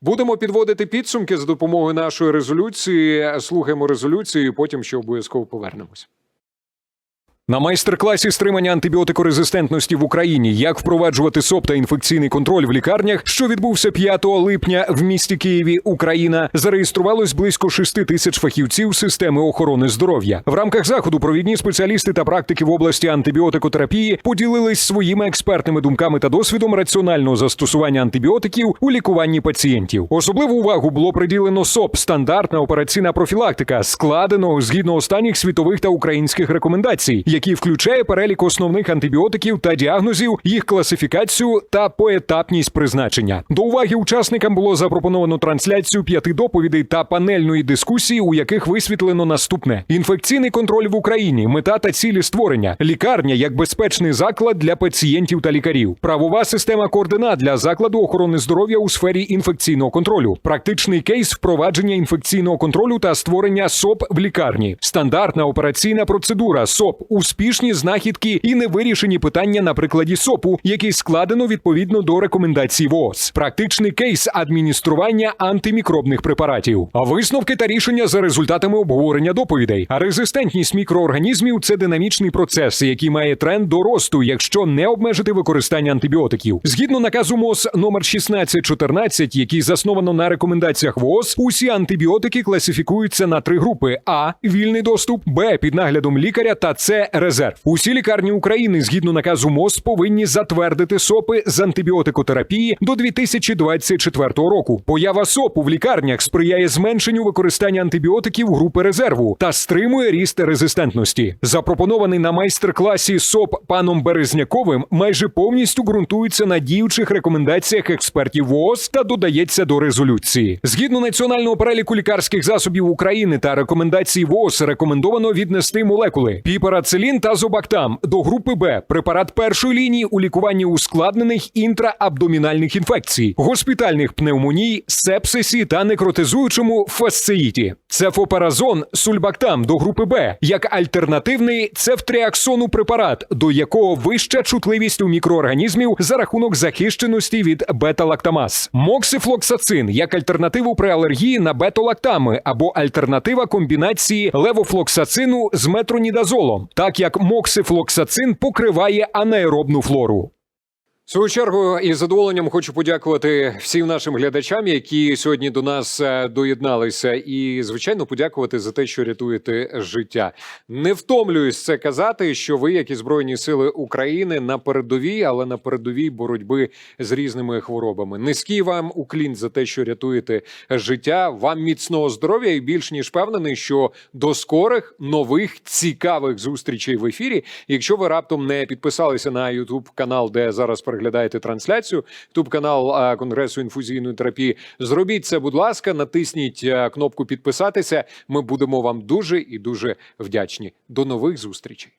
Будемо підводити підсумки за допомогою нашої резолюції. Слухаємо резолюцію, і потім ще обов'язково повернемось. На майстер-класі стримання антибіотикорезистентності в Україні, як впроваджувати СОП та інфекційний контроль в лікарнях, що відбувся 5 липня в місті Києві, Україна, зареєструвалось близько 6 тисяч фахівців системи охорони здоров'я. В рамках заходу провідні спеціалісти та практики в області антибіотикотерапії поділились своїми експертними думками та досвідом раціонального застосування антибіотиків у лікуванні пацієнтів. Особливу увагу було приділено СОП стандартна операційна профілактика, складеного згідно останніх світових та українських рекомендацій, який включає перелік основних антибіотиків та діагнозів, їх класифікацію та поетапність призначення. До уваги учасникам було запропоновано трансляцію п'яти доповідей та панельної дискусії, у яких висвітлено наступне: інфекційний контроль в Україні, мета та цілі створення, лікарня як безпечний заклад для пацієнтів та лікарів, правова система координат для закладу охорони здоров'я у сфері інфекційного контролю, практичний кейс впровадження інфекційного контролю та створення СОП в лікарні, стандартна операційна процедура СОП, успішні знахідки і невирішені питання на прикладі СОПу, який складено відповідно до рекомендацій ВООЗ, практичний кейс адміністрування антимікробних препаратів, висновки та рішення за результатами обговорення доповідей. Резистентність мікроорганізмів це динамічний процес, який має тренд до росту, якщо не обмежити використання антибіотиків. Згідно наказу МОЗ номер 1614, який засновано на рекомендаціях ВООЗ, усі антибіотики класифікуються на три групи: а. Вільний доступ, б. Під наглядом лікаря. Та С резерв. Усі лікарні України згідно наказу МОЗ повинні затвердити СОПи з антибіотикотерапії до 2024 року. Поява СОПу в лікарнях сприяє зменшенню використання антибіотиків групи резерву та стримує ріст резистентності. Запропонований на майстер-класі СОП паном Березняковим майже повністю ґрунтується на діючих рекомендаціях експертів ВООЗ та додається до резолюції. Згідно національного переліку лікарських засобів України та рекомендацій ВООЗ рекомендовано віднести молекули піперацилін та зобактам до групи Б, препарат першої лінії у лікуванні ускладнених інтраабдомінальних інфекцій, госпітальних пневмоній, сепсисі та некротизуючому фасциїті. Цефопаразон сульбактам до групи Б як альтернативний цефтріаксону препарат, до якого вища чутливість у мікроорганізмів за рахунок захищеності від бета-лактамаз. Моксифлоксацин як альтернативу при алергії на бетолактами або альтернатива комбінації левофлоксацину з метронідазолом, так як моксифлоксацин покриває анаеробну флору. В свою чергу із задоволенням хочу подякувати всім нашим глядачам, які сьогодні до нас е, доєдналися, і звичайно подякувати за те, що рятуєте життя. Не втомлююсь це казати, що ви, як і збройні сили України, на передовій, але на передовій боротьби з різними хворобами. Низький вам уклін за те, що рятуєте життя. Вам міцного здоров'я і більш ніж впевнений, що до скорих нових цікавих зустрічей в ефірі. Якщо ви раптом не підписалися на YouTube канал, де зараз переглядаєте трансляцію, ютуб канал Конгресу інфузійної терапії, зробіть це, будь ласка, натисніть кнопку підписатися. Ми будемо вам дуже і дуже вдячні. До нових зустрічей.